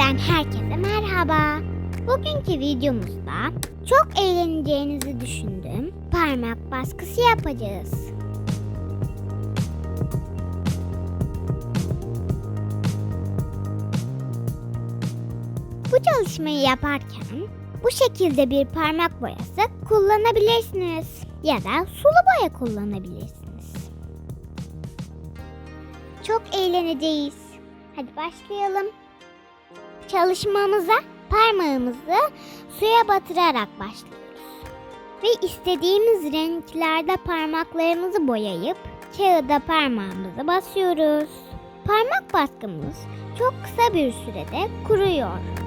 Kanalımdan herkese merhaba. Bugünkü videomuzda çok eğleneceğinizi düşündüğüm parmak baskısı yapacağız. Bu çalışmayı yaparken bu şekilde bir parmak boyası kullanabilirsiniz ya da sulu boya kullanabilirsiniz. Çok eğleneceğiz. Hadi başlayalım. Çalışmamıza parmağımızı suya batırarak başlıyoruz. Ve istediğimiz renklerde parmaklarımızı boyayıp kağıda parmağımızı basıyoruz. Parmak baskımız çok kısa bir sürede kuruyor.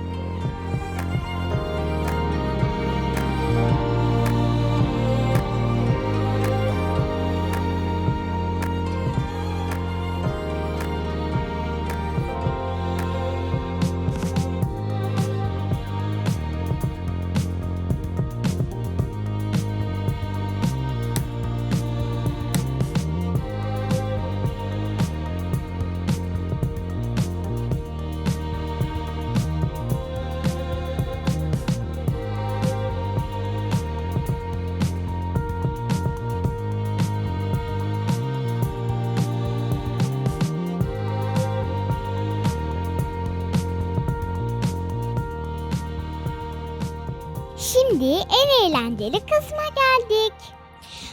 Şimdi en eğlenceli kısma geldik.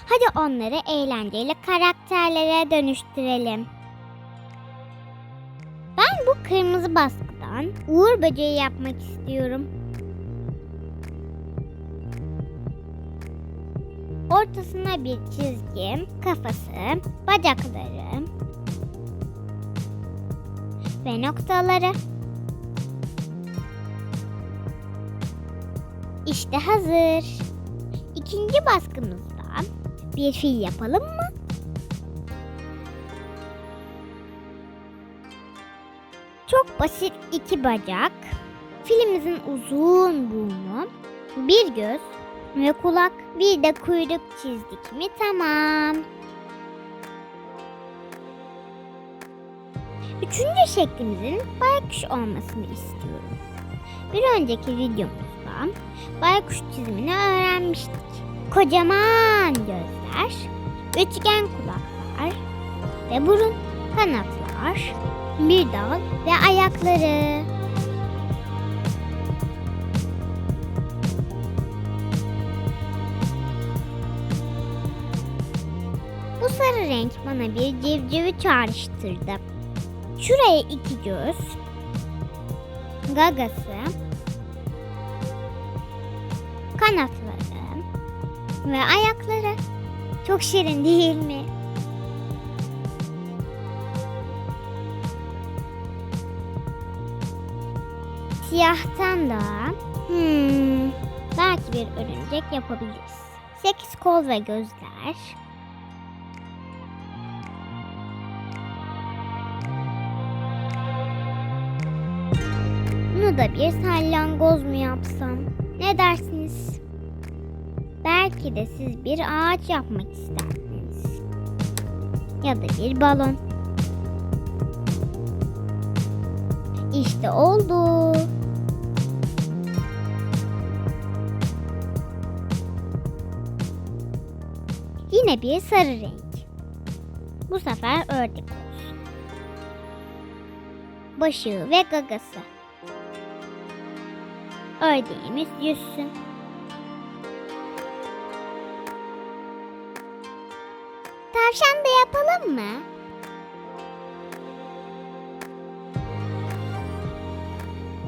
Hadi onları eğlenceli karakterlere dönüştürelim. Ben bu kırmızı baskıdan Uğur böceği yapmak istiyorum. Ortasına bir çizgi, kafası, bacakları ve noktaları. İşte hazır. İkinci baskımızda bir fil yapalım mı? Çok basit iki bacak, filimizin uzun burnu, bir göz ve kulak, bir de kuyruk çizdik mi tamam. Üçüncü şeklimizin baykuş olmasını istiyorum. Bir önceki videomuzda baykuş çizimini öğrenmiştik. Kocaman gözler, üçgen kulaklar ve burun, kanatlar, bir dal ve ayakları. Bu sarı renk bana bir civcivi çağrıştırdı. Şuraya iki göz, gagası, kanatları ve ayakları. Çok şirin değil mi? Siyahtan da hmm, belki bir örümcek yapabiliriz. Sekiz kol ve gözler. Bunu da bir salyangoz mu yapsam? Ne dersiniz? Belki de siz bir ağaç yapmak istersiniz. Ya da bir balon. İşte oldu. Yine bir sarı renk. Bu sefer ördek olsun. Başı ve gagası. Ördeğimiz yüzsün. Tavşan da yapalım mı?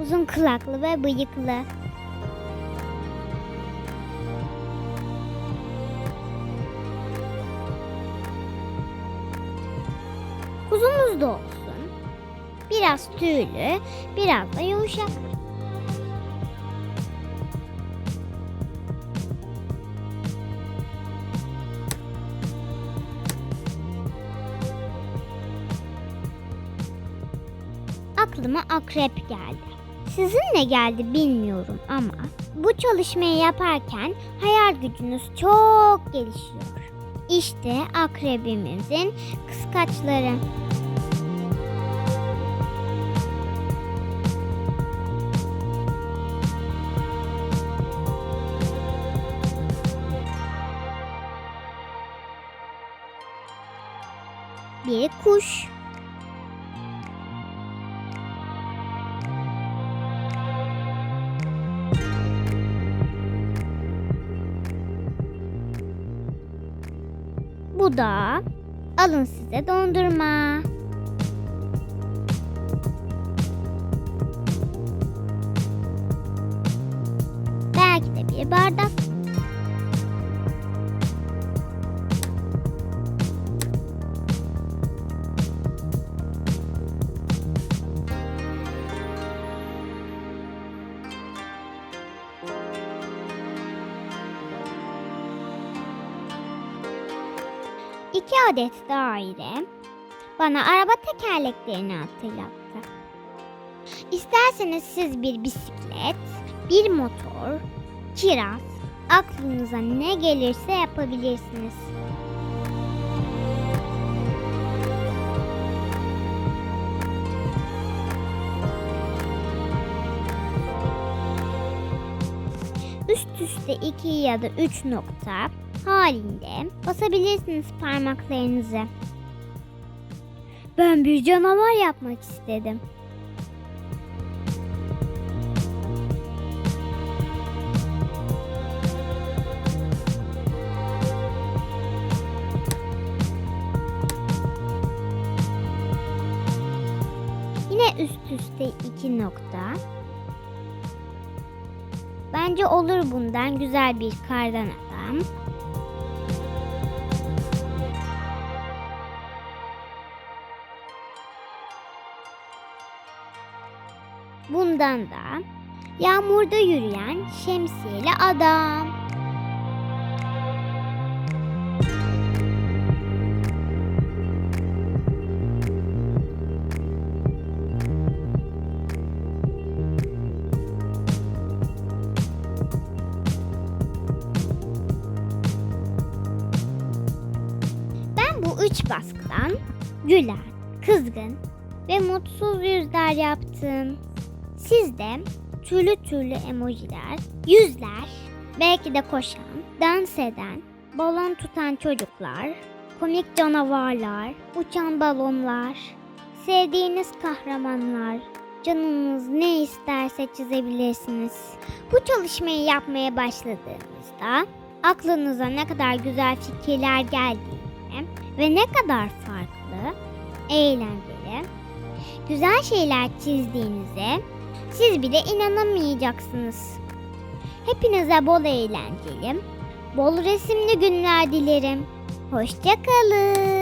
Uzun kulaklı ve bıyıklı. Kuzumuz da olsun. Biraz tüylü, biraz da yumuşak. aklıma akrep geldi. Sizinle geldi bilmiyorum ama bu çalışmayı yaparken hayal gücünüz çok gelişiyor. İşte akrebimizin kıskaçları. Bir kuş. Bu da alın size dondurma. Belki de bir bardak. İki adet daire bana araba tekerleklerini hatırlattı. İsterseniz siz bir bisiklet, bir motor, kiraz, aklınıza ne gelirse yapabilirsiniz. Üst üste iki ya da üç nokta halinde basabilirsiniz parmaklarınızı. Ben bir canavar yapmak istedim. Yine üst üste iki nokta. Bence olur bundan güzel bir kardan adam. Bundan da yağmurda yürüyen şemsiyeli adam. Ben bu üç baskıdan gülen, kızgın ve mutsuz yüzler yaptım. Siz de türlü türlü emojiler, yüzler, belki de koşan, dans eden, balon tutan çocuklar, komik canavarlar, uçan balonlar, sevdiğiniz kahramanlar, canınız ne isterse çizebilirsiniz. Bu çalışmayı yapmaya başladığınızda aklınıza ne kadar güzel fikirler geldiğini ve ne kadar farklı, eğlenceli, güzel şeyler çizdiğinize siz bile inanamayacaksınız. Hepinize bol eğlenceli, bol resimli günler dilerim. Hoşçakalın.